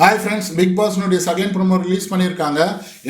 Hi friends big பாஸ்னுடைய second promo release பண்ணியிருக்காங்க.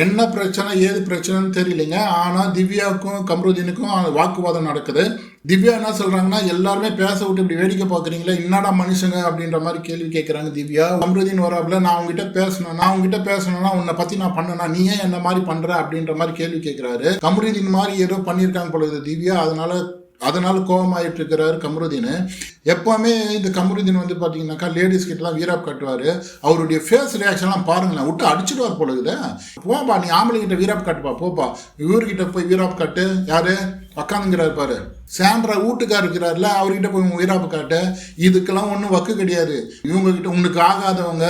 என்ன பிரச்சனை ஏது பிரச்சனைன்னு தெரியலைங்க. ஆனால் திவ்யாவுக்கும் கம்ருதீனுக்கும் வாக்குவாதம் நடக்குது. திவ்யா என்ன சொல்கிறாங்கன்னா எல்லாருமே பேச விட்டு இப்படி வேடிக்கை பார்க்குறீங்களே என்னடா மனுஷங்க அப்படின்ற மாதிரி கேள்வி கேட்குறாங்க திவ்யா. கம்ருதீன் வராப்புல நான் உங்ககிட்ட பேசணும் நான் உங்ககிட்ட பேசணும்னா உன்னை பற்றி நான் பண்ணனா நீ ஏன் என்ன மாதிரி பண்ணுற அப்படின்ற மாதிரி கேள்வி கேட்குறாரு. கம்ருதீன் மாதிரி ஏதோ பண்ணியிருக்காங்க பொழுது திவ்யா. அதனால அதனால கோபமாயிட்டு இருக்கிறாரு கமருதீன். எப்பவுமே இந்த கமருதீன் வந்து பார்த்தீங்கன்னாக்கா லேடிஸ் கிட்டலாம் வீராப் காட்டுவார். அவருடைய ஃபேஸ் ரியாக்ஷன்லாம் பாருங்களேன் விட்டு அடிச்சிடுவார் போல இருக்குது. போப்பா நீ ஆம்பளை கிட்ட வீராப் காட்டுப்பா போப்பா. இவர்கிட்ட போய் வீராப் காட்டு. யாரு? உக்காந்துங்கிறார் பாரு. சாண்ட்ரா வீட்டுக்கார் இருக்கிறார்ல அவர்கிட்ட போய் உன் காட்ட. இதுக்கெல்லாம் ஒன்றும் வக்கு கிடையாது. இவங்ககிட்ட உனக்கு ஆகாதவங்க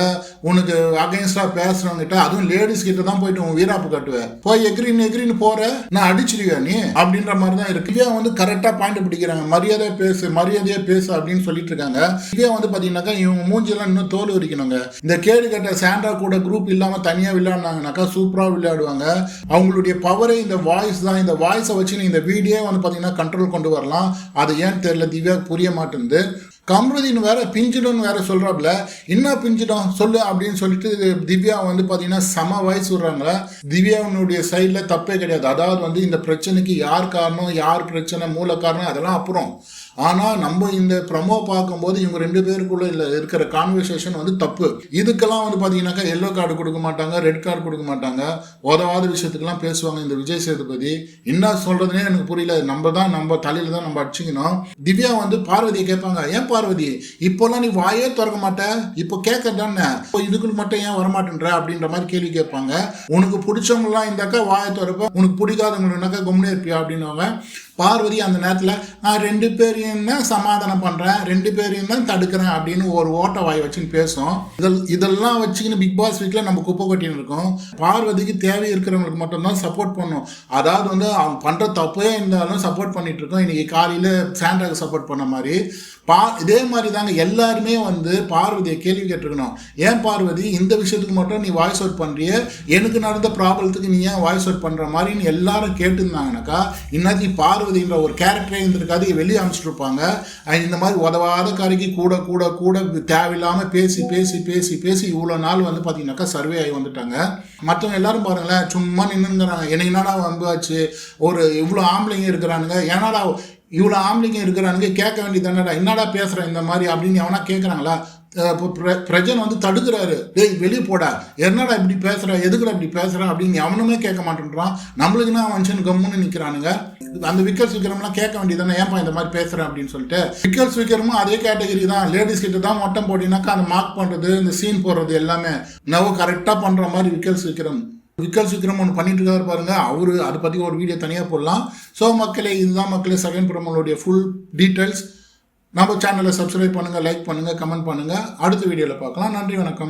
உனக்கு அகைன்ஸ்டாக பேசுறவங்க அதுவும் லேடிஸ் கிட்ட தான் போயிட்டு உன் வீராப்பு காட்டுவேன் போய் எக்ரின்னு எக்ரின்னு போற நான் அடிச்சிருவேன் நீ? அப்படின்ற மாதிரி தான் இருக்கு. இவன் வந்து கரெக்டாக பாயிண்ட் பிடிக்கிறாங்க. மரியாதையாக பேசு மரியாதையாக பேசு அப்படின்னு சொல்லிட்டு இருக்காங்க. இவன் வந்து பார்த்தீங்கன்னாக்கா இவங்க மூஞ்சிலாம் இன்னும் தோல் உரிக்கணுங்க இந்த கேடு கட்ட சாண்ட்ரா கூட குரூப் இல்லாமல் தனியாக விளையாடினாங்கனாக்கா சூப்பராக விளையாடுவாங்க. அவங்களுடைய பவரே இந்த வாய்ஸ் தான். இந்த வாய்ஸை வச்சு நீ இந்த வீடியோ வந்து பார்த்தீங்கன்னா கண்ட்ரோல் கொண்டு வரலாம். அது ஏன்னு தெரியல திவ்யா புரிய மாட்டேங்குது. கம்ருதீன் வேற பிஞ்சிடும்னு வேற சொல்றாப்புல என்ன பிஞ்சிடும்? சொல்லு அப்படின்னு சொல்லிட்டு திவ்யா வந்து பார்த்தீங்கன்னா சம வயசு விடுறாங்க திவ்யாவுடைய சைடில் தப்பே கிடையாது. அதாவது வந்து இந்த பிரச்சனைக்கு யார் காரணம் யார் பிரச்சனை மூல காரணம் அதெல்லாம் அப்புறம். ஆனால் நம்ம இந்த ப்ரமோ பார்க்கும்போது இவங்க ரெண்டு பேருக்குள்ள இல்லை இருக்கிற கான்வர்சேஷன் வந்து தப்பு. இதுக்கெல்லாம் வந்து பார்த்தீங்கன்னாக்கா எல்லோ கார்டு கொடுக்க மாட்டாங்க ரெட் கார்டு கொடுக்க மாட்டாங்க. உதவாத விஷயத்துக்கெல்லாம் பேசுவாங்க இந்த விஜய் சேதுபதி. என்ன சொல்றதுனே எனக்கு புரியல. நம்ம தான் நம்ம தலையில தான் நம்ம அடிச்சுக்கணும். திவ்யா வந்து பார்வதியை கேட்பாங்க ஏன் பார்வதி? இப்போல்லாம் நீ வாயே திறக்க மாட்ட? இப்போ கேட்கறது தானே இப்போ இதுக்கு மட்டும் ஏன் வரமாட்டேன்ற? அப்படின்ற மாதிரி கேள்வி கேட்பாங்க. உனக்கு பிடிச்சவங்களாம் இருந்தாக்கா வாயை திறப்ப உனக்கு பிடிக்காதவங்கனாக்கா கும்னே இருப்பியா? அப்படின்னுவாங்க. பார்வதி அந்த நேரத்தில் நான் ரெண்டு பேரையும் தான் சமாதானம் பண்ணுறேன் ரெண்டு பேரையும் தான் தடுக்கிறேன் அப்படின்னு ஒரு ஓட்ட வாய் வச்சுன்னு பேசும். இதில் இதெல்லாம் வச்சுக்கின்னு பிக் பாஸ் வீட்டில் நம்ம குப்பை கொட்டின்னு இருக்கோம். பார்வதிக்கு தேவை இருக்கிறவங்களுக்கு மட்டும்தான் சப்போர்ட் பண்ணும். அதாவது வந்து அவங்க பண்ணுற தப்பே இருந்தாலும் சப்போர்ட் பண்ணிட்டு இருக்கோம். இன்றைக்கி காலையில் சாண்டாக்கு சப்போர்ட் பண்ண மாதிரி. பா இதே மாதிரி தாங்க எல்லாருமே வந்து பார்வதியை கேள்வி கேட்டிருக்கணும். ஏன் பார்வதி இந்த விஷயத்துக்கு மட்டும் நீ வாய்ஸ் அவுட் பண்ணுறிய எனக்கு நடந்த ப்ராப்ளத்துக்கு நீ ஏன் வாய்ஸ் அவுட் பண்ணுற மாதிரின்னு எல்லாரும் கேட்டிருந்தாங்கனாக்கா இன்னைக்கு பார்வதின்ற ஒரு கேரக்டரே இருந்திருக்காது வெளியே அமைச்சிட்ருப்பாங்க இந்த மாதிரி உதவாத காரிக்கு கூட கூட கூட தேவையில்லாமல் பேசி பேசி பேசி பேசி இவ்வளோ நாள் வந்து பார்த்தீங்கன்னாக்கா சர்வே ஆகி வந்துட்டாங்க. மற்றவங்க எல்லாரும் பாருங்களேன் சும்மா நின்றுங்கிறாங்க எனக்கு என்னடா வம்பாச்சு ஒரு இவ்வளோ ஆம்பளைங்க இருக்கிறானுங்க. ஏன்னாடா இவ்வளோ ஆம்பளைங்க இருக்கிறானுங்க? கேட்க வேண்டியதானடா என்னடா? பேசுகிறேன் இந்த மாதிரி அப்படின்னு எவனா கேட்குறாங்களா இப்போ பிரஜன் வந்து தடுக்கிறாரு. டேய் வெளியே போடா. என்னடா இப்படி பேசுகிறா எதுக்குடா இப்படி பேசுற? அப்படின்னு எவனுமே கேட்க மாட்டேன்றான். நம்மளுக்குன்னா மனுஷன் கம்முன்னு நிற்கிறானுங்க அந்த விக்கல் விக்ரம்லாம் கேட்க வேண்டியதானே ஏன்பா இந்த மாதிரி பேசுகிறேன் அப்படின்னு சொல்லிட்டு. விக்கல் விக்ரமும் அதே கேட்டகரி தான். லேடிஸ் கிட்ட தான் மொட்டம் போட்டினாக்கா அந்த மார்க் பண்ணுறது இந்த சீன் போடுறது எல்லாமே. நவ கரெக்டாக பண்ணுற மாதிரி விக்கல் விக்ரம் விக்கல் விக்ரம் ஒன்று பண்ணிட்டு இருக்காரு பாருங்க. அவரு அதை பற்றி ஒரு வீடியோ தனியாக போடலாம். ஸோ மக்களே இதுதான் மக்களே செகண்ட் ப்ரோமோடைய ஃபுல் டீட்டெயில்ஸ் நம்ம சேனலை சப்ஸ்கிரைப் பண்ணுங்கள் லைக் பண்ணுங்கள் கமெண்ட் பண்ணுங்கள் அடுத்த வீடியோவில் பார்க்கலாம். நன்றி வணக்கம்.